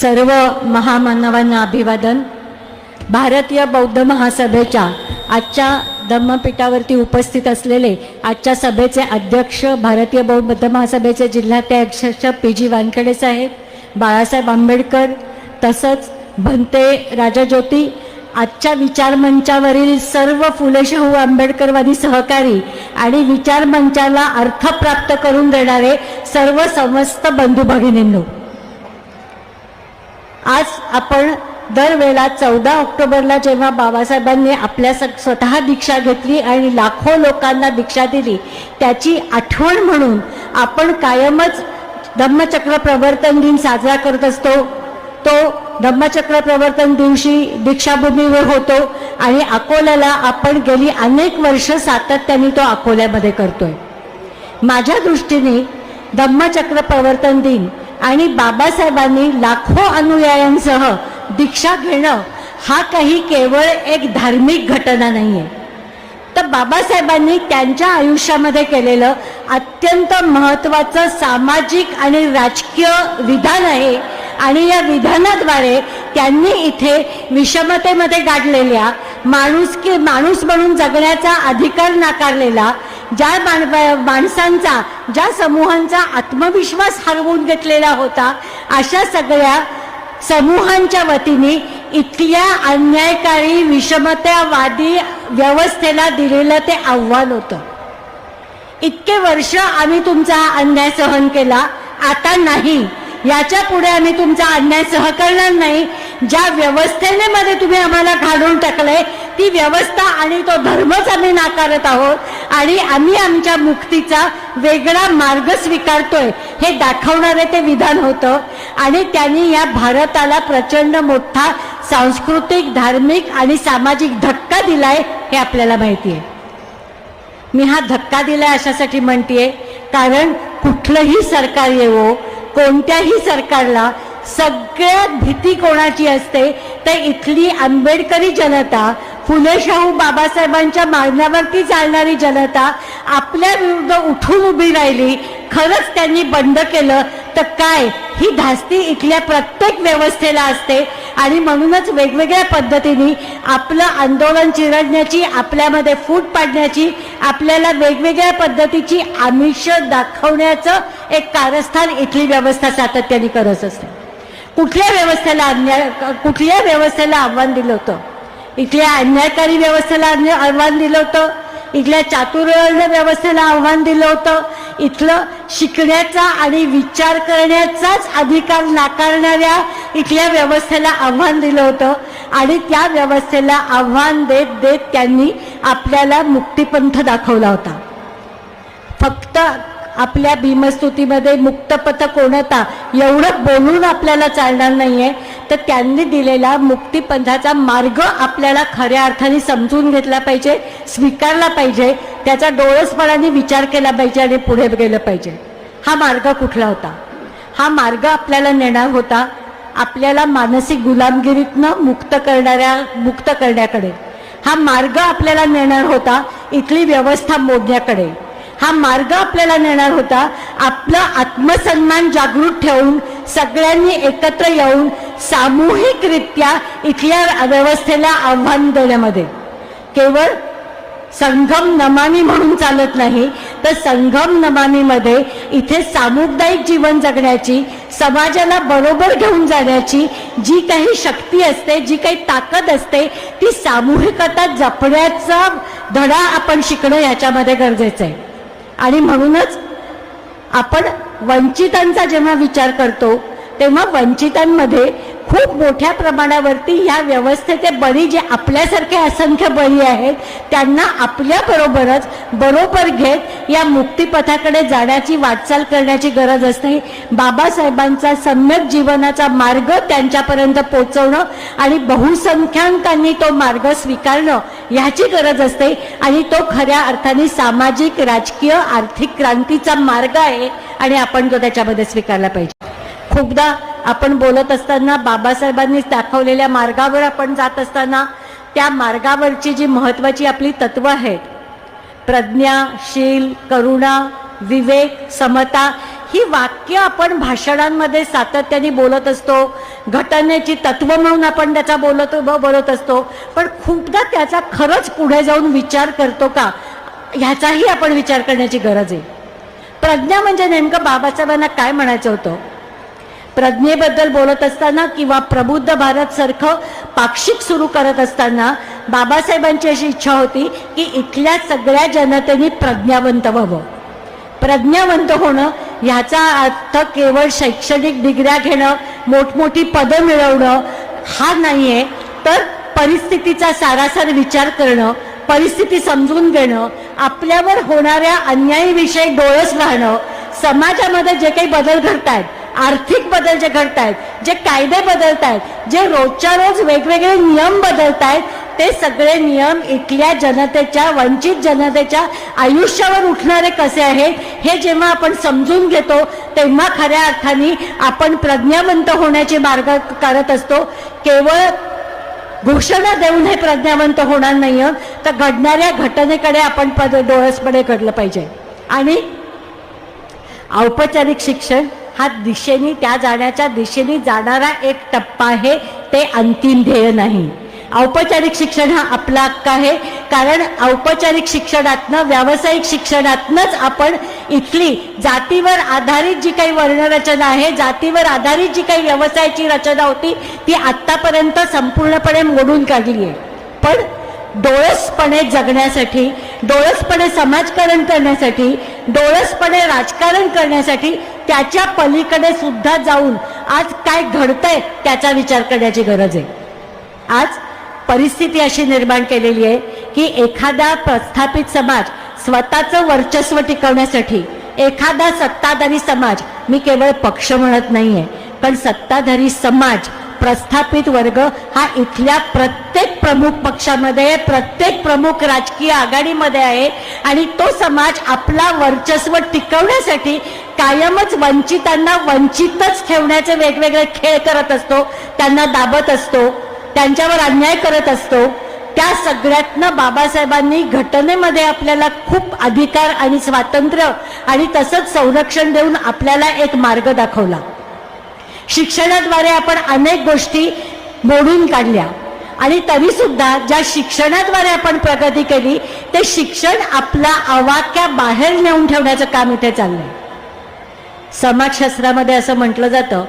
सर्व महामानवांना अभिवादन. भारतीय बौद्ध महासभेच्या आजच्या धम्मपीठावरती उपस्थित असलेले आजच्या सभेचे अध्यक्ष भारतीय बौद्ध महासभेचे जिल्हाध्यक्ष पी जी वानखडे साहेब बाळासाहेब आंबेडकर तसंच भंते राजाज्योती आजच्या विचारमंचावरील सर्व फुले शाहू आंबेडकरवादी सहकारी आणि विचारमंचाला अर्थ प्राप्त करून देणारे सर्व समस्त बंधू भगिनींनो आज आपण दरवेळेला चौदा ऑक्टोबरला जेव्हा बाबासाहेबांनी आपल्या स- स्वतः दीक्षा घेतली आणि लाखो लोकांना दीक्षा दिली त्याची आठवण म्हणून आपण कायमच धम्मचक्र प्रवर्तन दिन साजरा करत असतो. तो धम्मचक्र प्रवर्तन दिवशी दीक्षाभूमीवर होतो आणि अकोल्याला आपण गेली अनेक वर्ष सातत्याने तो अकोल्यामध्ये करतोय. माझ्या दृष्टीने धम्मचक्र प्रवर्तन दिन आणि बाबासाहेबांनी लाखो अनुयायांसह दीक्षा घेणं हा काही केवळ एक धार्मिक घटना नाही आहे तर बाबासाहेबांनी त्यांच्या आयुष्यामध्ये केलेलं अत्यंत महत्त्वाचं सामाजिक आणि राजकीय विधान आहे आणि या विधानाद्वारे त्यांनी इथे विषमतेमध्ये गाडलेल्या माणूस की माणूस म्हणून जगण्याचा अधिकार नाकारलेला ज्या माणसांचा ज्या समूहांचा आत्मविश्वास हरवून घेतलेला होता अशा सगळ्या समूहांच्या वतीने इथल्या अन्यायकारी विषमतावादी व्यवस्थेला दिलेलं ते आव्हान होतं. इतके वर्ष आम्ही तुमचा अन्याय सहन केला आता नाही. याच्यापुढे आम्ही तुमचा अन्याय सहकारणार नाही. ज्या व्यवस्थेने मध्ये तुम्ही आम्हाला घालून टाकलंय ती व्यवस्था आणि तो धर्मच आम्ही नाकारत आहोत. आणि आम्ही आमच्या मुक्तीचा वेगळा मार्ग स्वीकारतोय हे दाखवणारे ते विधान होतं. आणि त्यांनी या भारताला प्रचंड मोठा सांस्कृतिक धार्मिक आणि सामाजिक धक्का दिलाय हे आपल्याला माहिती आहे मी हा धक्का दिलाय अशासाठी म्हणतेय कारण कुठलंही सरकार येवो कोणत्याही सरकारला सगळ्यात भीती कोणाची असते तर इथली आंबेडकरी जनता फुले शाहू बाबासाहेबांच्या मागण्यावरती चालणारी जनता आपल्या विरुद्ध उठून उभी राहिली खरंच त्यांनी बंद केलं तर काय? ही धास्ती इथल्या प्रत्येक व्यवस्थेला असते. आणि म्हणूनच वेगवेगळ्या पद्धतीने आपलं आंदोलन चिरडण्याची आपल्यामध्ये फूट पाडण्याची आपल्याला वेगवेगळ्या पद्धतीची आमिष दाखवण्याचं एक कारस्थान इथली व्यवस्था सातत्याने करत असते. कुठल्या व्यवस्थेला अन्याय कुठल्या व्यवस्थेला आव्हान दिलं होतं? इथल्या अन्यायकारी व्यवस्थेला आव्हान दिलं होतं? इथल्या चातुर्य व्यवस्थेला आव्हान दिलं होतं? इथलं शिकण्याचा आणि विचार करण्याचाच अधिकार नाकारणाऱ्या इथल्या व्यवस्थेला आव्हान दिलं होतं? आणि त्या व्यवस्थेला आव्हान देत देत त्यांनी आपल्याला मुक्तिपंथ दाखवला होता. फक्त आपल्या भीमस्तुतीमध्ये मुक्तपथ कोणता एवढं बोलून आपल्याला चालणार नाहीये. तर त्यांनी दिलेला मुक्तिपंथाचा मार्ग आपल्याला खऱ्या अर्थाने समजून घेतला पाहिजे स्वीकारला पाहिजे त्याचा डोळसपणाने विचार केला पाहिजे आणि पुढे गेलं पाहिजे. हा मार्ग कुठला होता? हा मार्ग आपल्याला नेणार होता आपल्याला मानसिक गुलामगिरीतनं मुक्त करणाऱ्या मुक्त करण्याकडे. हा मार्ग आपल्याला नेणार होता इथली व्यवस्था मोडण्याकडे. हा मार्ग आपल्याला नेणार होता. आपला आत्मसन्मान जागृत ठेवून सगळ्यांनी एकत्र येऊन सामूहिकरित्या इथल्या व्यवस्थेला आव्हान देण्यामध्ये. केवळ संगम नमामी म्हणून चालत नाही तर संगम नमामीमध्ये इथे सामुदायिक जीवन जगण्याची समाजाला बरोबर घेऊन जाण्याची जी काही शक्ती असते जी काही ताकद असते ती सामूहिकता जपण्याचा धडा आपण शिकणं याच्यामध्ये गरजेचं आहे. आणि म्हणूनच आपण वंचितांचा जेव्हा विचार करतो तेव्हा वंचितांमध्ये खूप मोठ्या प्रमाणावरती ह्या व्यवस्थेचे बळी जे आपल्यासारखे असंख्य बळी आहेत त्यांना आपल्याबरोबरच बरोबर घेत या मुक्तिपथाकडे जाण्याची वाटचाल करण्याची गरज असते. बाबासाहेबांचा सम्यक जीवनाचा मार्ग त्यांच्यापर्यंत पोचवणं आणि बहुसंख्याकांनी तो मार्ग स्वीकारणं ह्याची गरज असते आणि तो खऱ्या अर्थाने सामाजिक राजकीय आर्थिक क्रांतीचा मार्ग आहे आणि आपण तो त्याच्यामध्ये स्वीकारला पाहिजे. खूपदा आपण बोलत असताना बाबासाहेबांनी दाखवलेल्या मार्गावर आपण जात असताना त्या मार्गावरची जी महत्त्वाची आपली तत्व आहेत प्रज्ञा शील करुणा विवेक समता ही वाक्य आपण भाषणांमध्ये सातत्याने बोलत असतो. घटनेची तत्व म्हणून आपण त्याचा बोलत बोलत असतो. पण खूपदा त्याचा खरंच पुढे जाऊन विचार करतो का? ह्याचाही आपण विचार करण्याची गरज आहे. प्रज्ञा म्हणजे नेमकं बाबासाहेबांना काय म्हणायचं होतं? प्रज्ञेबद्दल बोलत असताना किंवा प्रबुद्ध भारत सारखं पाक्षिक सुरू करत असताना बाबासाहेबांची अशी इच्छा होती की इथल्या सगळ्या जनतेने प्रज्ञावंत व्हावं. प्रज्ञावंत होणं ह्याचा अर्थ केवळ शैक्षणिक डिग्र्या घेणं मोठमोठी पदं मिळवणं हा नाही आहे तर परिस्थितीचा सारासार विचार करणं परिस्थिती समजून घेणं आपल्यावर होणाऱ्या अन्यायीविषयी डोळस राहणं समाजामध्ये जे काही बदल घडत आहेत आर्थिक बदल जे घडत आहेत जे कायदे बदलत आहेत जे रोजच्या रोज वेगवेगळे नियम बदलत आहेत ते सगळे नियम इथल्या जनतेच्या वंचित जनतेच्या आयुष्यावर उठणारे कसे आहेत हे जेव्हा आपण समजून घेतो तेव्हा खऱ्या अर्थाने आपण प्रज्ञावंत होण्याचे मार्ग करत असतो. केवळ घोषणा देऊन हे प्रज्ञावंत होणार नाही तर घडणाऱ्या घटनेकडे आपण पद डोळसपणे घडलं पाहिजे. आणि औपचारिक शिक्षण हा दिशेने त्या जाण्याच्या दिशेने जाणारा एक टप्पा आहे ते अंतिम ध्येय नाही. औपचारिक शिक्षण हा आपला हक्क आहे कारण औपचारिक शिक्षणातनं व्यावसायिक शिक्षणातनंच आपण इथली जातीवर आधारित जी काही वर्णरचना आहे जातीवर आधारित जी काही व्यवसायाची रचना होती ती आत्तापर्यंत संपूर्णपणे मोडून काढली आहे. पण डोळसपणे जगण्यासाठी डोळसपणे समाजकारण करण्यासाठी डोळसपणे राजकारण करण्यासाठी त्याच्या पलीकडे सुद्धा जाऊन आज काय घडतंय त्याचा विचार करण्याची गरज आहे. आज परिस्थिती अशी निर्माण केलेली आहे की एखादा प्रस्थापित समाज स्वतःचं वर्चस्व टिकवण्यासाठी एखादा सत्ताधारी समाज मी केवळ पक्ष म्हणत नाहीये पण सत्ताधारी समाज प्रस्थापित वर्ग हा इथल्या प्रत्येक प्रमुख पक्षामध्ये आहे प्रत्येक प्रमुख राजकीय आघाडीमध्ये आहे आणि तो समाज आपला वर्चस्व टिकवण्यासाठी कायमच वंचितांना वंचितच ठेवण्याचे वेगवेगळे खेळ करत असतो त्यांना दाबत असतो त्यांच्यावर अन्याय करत असतो. त्या सगळ्यातनं बाबासाहेबांनी घटनेमध्ये आपल्याला खूप अधिकार आणि स्वातंत्र्य आणि तसंच संरक्षण देऊन आपल्याला एक मार्ग दाखवला. शिक्षणाद्वारे आपण अनेक गोष्टी मोडून काढल्या. आणि तरी सुद्धा ज्या शिक्षणाद्वारे आपण प्रगती केली ते शिक्षण आपला आवाक्या बाहेर नेऊन ठेवण्याचं काम इथे चाललंय. समाजशास्त्रामध्ये असं म्हटलं जातं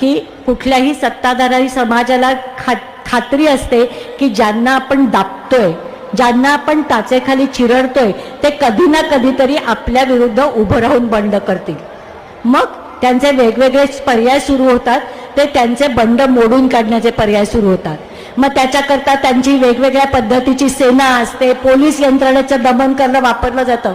की कुठल्याही सत्ताधारी समाजाला खा खात्री असते की ज्यांना आपण दाबतोय ज्यांना आपण टाचेखाली चिरडतोय ते कधी ना कधीतरी आपल्या विरुद्ध उभं राहून बंड करतील. मग त्यांचे वेगवेगळे पर्याय सुरू होतात ते त्यांचे बंड मोडून काढण्याचे पर्याय सुरू होतात. मग त्याच्याकरता त्यांची वेगवेगळ्या पद्धतीची सेना असते पोलीस यंत्रणेचं दमन करणं वापरलं जातं.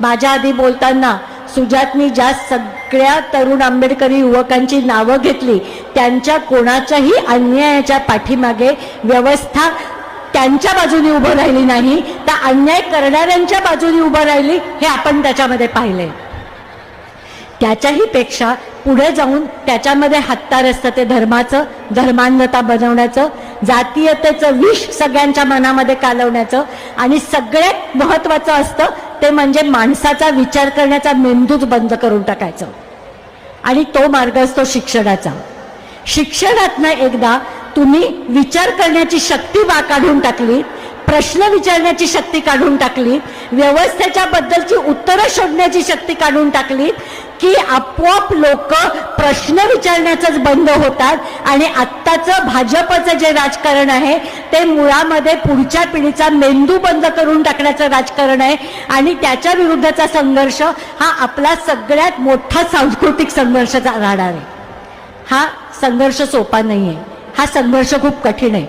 माझ्या आधी बोलताना सुजातनी ज्या सगळ्या तरुण आंबेडकरी युवकांची नावं घेतली त्यांच्या कोणाच्याही अन्यायाच्या पाठीमागे व्यवस्था त्यांच्या बाजूने उभं राहिली नाही तर अन्याय करणाऱ्यांच्या बाजूने उभं राहिली हे आपण त्याच्यामध्ये पाहिलंय. त्याच्याही पेक्षा पुढे जाऊन त्याच्यामध्ये हत्तार असतं ते धर्माचं धर्मांधता बनवण्याचं जातीयतेचं विष सगळ्यांच्या मनामध्ये कालवण्याचं आणि सगळ्यात महत्वाचं असतं ते म्हणजे माणसाचा विचार करण्याचा मेंदूच बंद करून टाकायचं. आणि तो मार्ग असतो शिक्षणाचा. शिक्षणातनं एकदा तुम्ही विचार करण्याची शक्ती वा काढून टाकली प्रश्न विचारण्याची शक्ती काढून टाकली व्यवस्थेच्या बद्दलची उत्तरं शोधण्याची शक्ती काढून टाकली की आपोआप लोक प्रश्न विचारण्याचंच बंद होतात आणि आत्ताचं भाजपचं जे राजकारण आहे ते मुळामध्ये पुढच्या पिढीचा मेंदू बंद करून टाकण्याचं राजकारण आहे आणि त्याच्या विरुद्धचा संघर्ष हा आपला सगळ्यात मोठा सांस्कृतिक संघर्ष राहणार आहे. हा संघर्ष सोपा नाही आहे हा संघर्ष खूप कठीण आहे.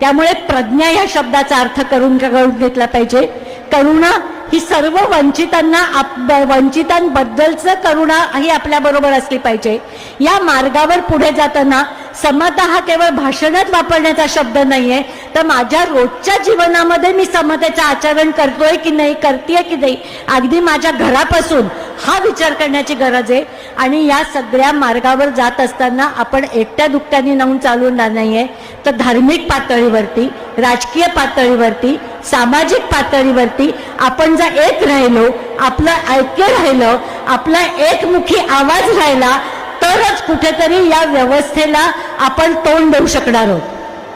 त्यामुळे प्रज्ञा या शब्दाचा अर्थ करून करून घेतला पाहिजे. करुणा ही सर्व वंचितांना आप वंचितांबद्दलचं करुणा ही आपल्याबरोबर असली पाहिजे. या मार्गावर पुढे जाताना समता हा केवळ भाषणात वापरण्याचा शब्द नाहीये तर माझ्या रोजच्या जीवनामध्ये मी समतेचं आचरण करतोय की नाही करते की नाही अगदी माझ्या घरापासून हा विचार करण्याची गरज आहे. आणि या सगळ्या मार्गावर जात असताना आपण एकट्या दुकट्याने नाहून चालवणार नाहीये. तर धार्मिक पातळीवरती राजकीय पातळीवरती सामाजिक पातळीवरती आपण जर एक राहिलो आपलं ऐक्य राहिलं आपला एकमुखी आवाज राहिला तरच कुठेतरी या व्यवस्थेला आपण तोंड देऊ शकणार आहोत.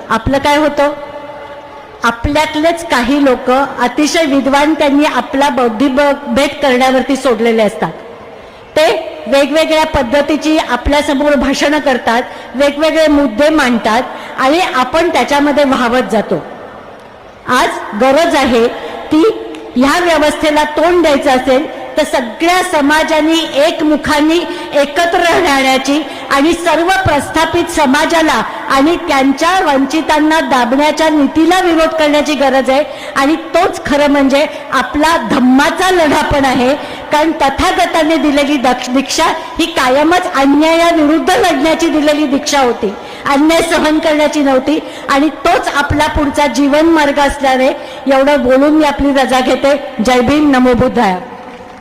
आपलं काय होतं? आपल्यातलेच काही लोक अतिशय विद्वान त्यांनी आपला बौद्धिक भेट करण्यावरती सोडलेले असतात. ते वेगवेगळ्या पद्धतीची आपल्यासमोर भाषणं करतात वेगवेगळे मुद्दे मांडतात आणि आपण त्याच्यामध्ये वाहवत जातो. आज गरज आहे ती ह्या व्यवस्थेला तोंड द्यायचं असेल तर सगळ्या समाजांनी एकमुखानी एकत्र राहण्याची आणि सर्व प्रस्थापित समाजाला आणि त्यांच्या वंचितांना दाबण्याच्या नीतीला विरोध करण्याची गरज आहे. आणि तोच खरं म्हणजे आपला धम्माचा लढा पण आहे. कारण तथागताने दिलेली दक्ष दीक्षा ही कायमच अन्यायाविरुद्ध लढण्याची दिलेली दीक्षा होती. अन्याय सहन करण्याची नव्हती आणि तोच आपला पुढचा जीवन मार्ग असल्याने एवढं बोलून मी आपली रजा घेते. जय भीम. नमो